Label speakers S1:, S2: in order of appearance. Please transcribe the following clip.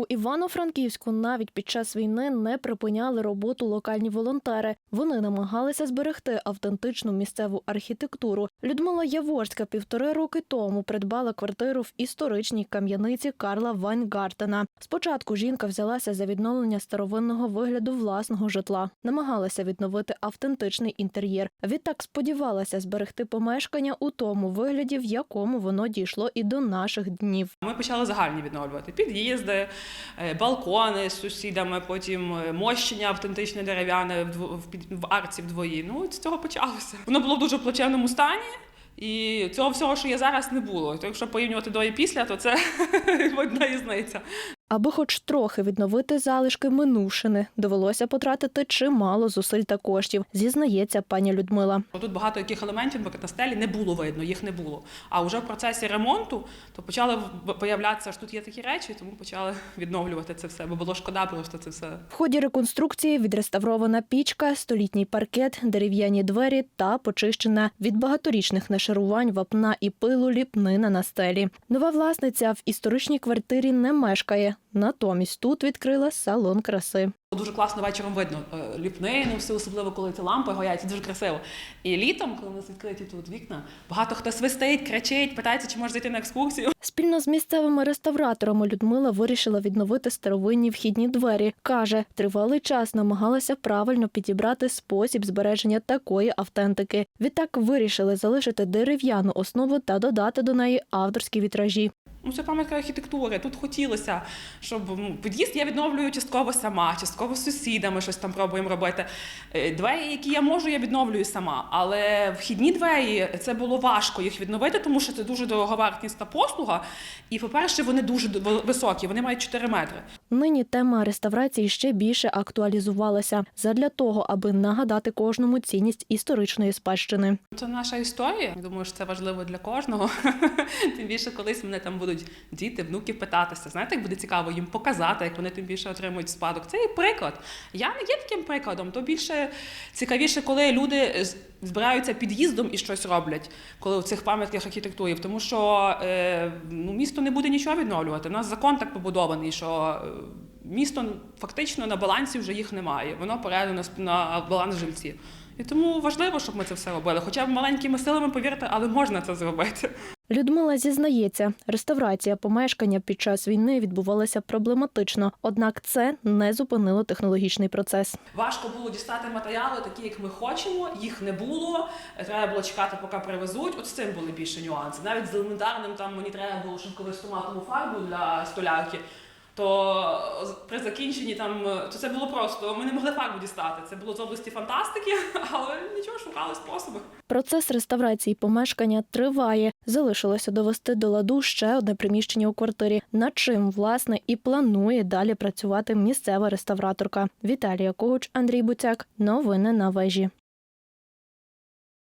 S1: У Івано-Франківську навіть під час війни не припиняли роботу локальні волонтери. Вони намагалися зберегти автентичну місцеву архітектуру. Людмила Яворська півтори роки тому придбала квартиру в історичній кам'яниці Карла Вайнгартена. Спочатку жінка взялася за відновлення старовинного вигляду власного житла, намагалася відновити автентичний інтер'єр. Відтак сподівалася зберегти помешкання у тому вигляді, в якому воно дійшло і до наших днів.
S2: Ми почали загальні відновлювати під'їзди, балкони з сусідами, потім е, мощення автентичне дерев'яне в арці вдвої. Ну, з цього почалося. Воно було в дуже плачевному стані. І цього всього, що є зараз, не було. То якщо порівнювати до і після, то це одна різниця.
S1: Аби хоч трохи відновити залишки минувшини, довелося потратити чимало зусиль та коштів, зізнається пані Людмила.
S2: Тут багато яких елементів на стелі не було видно, їх не було. А вже в процесі ремонту то почали появлятися, що тут є такі речі, тому почали відновлювати це все, бо було шкода просто це все
S1: В ході реконструкції відреставрована пічка, столітній паркет, дерев'яні двері та почищена від багаторічних нашарувань вапна і пилу ліпнина на стелі. Нова власниця в історичній квартирі не мешкає. Натомість тут відкрила салон краси.
S2: Дуже класно вечором видно е, ліпнину, все особливо, коли ці лампи горять, дуже красиво. І літом, коли у нас відкриті тут вікна, багато хто свистить, кричить, питається, чи може зайти на екскурсію.
S1: Спільно з місцевими реставраторами Людмила вирішила відновити старовинні вхідні двері. Каже, тривалий час намагалася правильно підібрати спосіб збереження такої автентики. Відтак вирішили залишити дерев'яну основу та додати до неї авторські вітражі.
S2: Ну, це пам'ятка архітектури. Тут хотілося, щоб ну, під'їзд я відновлюю частково сама, частково з сусідами щось там пробуємо робити. Е, Двері, які я можу, я відновлюю сама. Але вхідні двері це було важко їх відновити, тому що це дуже дороговартісна послуга. І, по-перше, вони дуже високі, вони мають 4 метри.
S1: Нині тема реставрації ще більше актуалізувалася задля того, аби нагадати кожному цінність історичної спадщини.
S2: Це наша історія. Я думаю, що це важливо для кожного. Тим більше, колись мене там будуть діти, внуки питатися. Знаєте, як буде цікаво їм показати, як вони тим більше отримують спадок. Це є приклад. Я не є таким прикладом. То більше цікавіше, коли люди збираються під'їздом і щось роблять, коли в цих пам'ятках архітектури. Тому що е, ну, місто не буде нічого відновлювати. У нас закон так побудований, що. е, Місто фактично на балансі вже їх немає. Воно передано на баланс жильців. І тому важливо, щоб ми це все робили. Хоча б маленькими силами, повірте, але можна це зробити.
S1: Людмила зізнається, реставрація помешкання під час війни відбувалася проблематично, однак це не зупинило технологічний процес.
S2: Важко було дістати матеріали, такі, як ми хочемо. Їх не було. Треба було чекати, поки привезуть. От з цим були більше нюанси. Навіть з елементарним там мені треба було шинковисту фарбу для столярки. То при закінченні там то це було просто. Ми не могли фарбу дістати. Це було з області фантастики, але нічого шукали способи.
S1: Процес реставрації помешкання триває. Залишилося довести до ладу ще одне приміщення у квартирі, над чим власне і планує далі працювати місцева реставраторка. Віталія Когуч, Андрій Буцяк. Новини на вежі.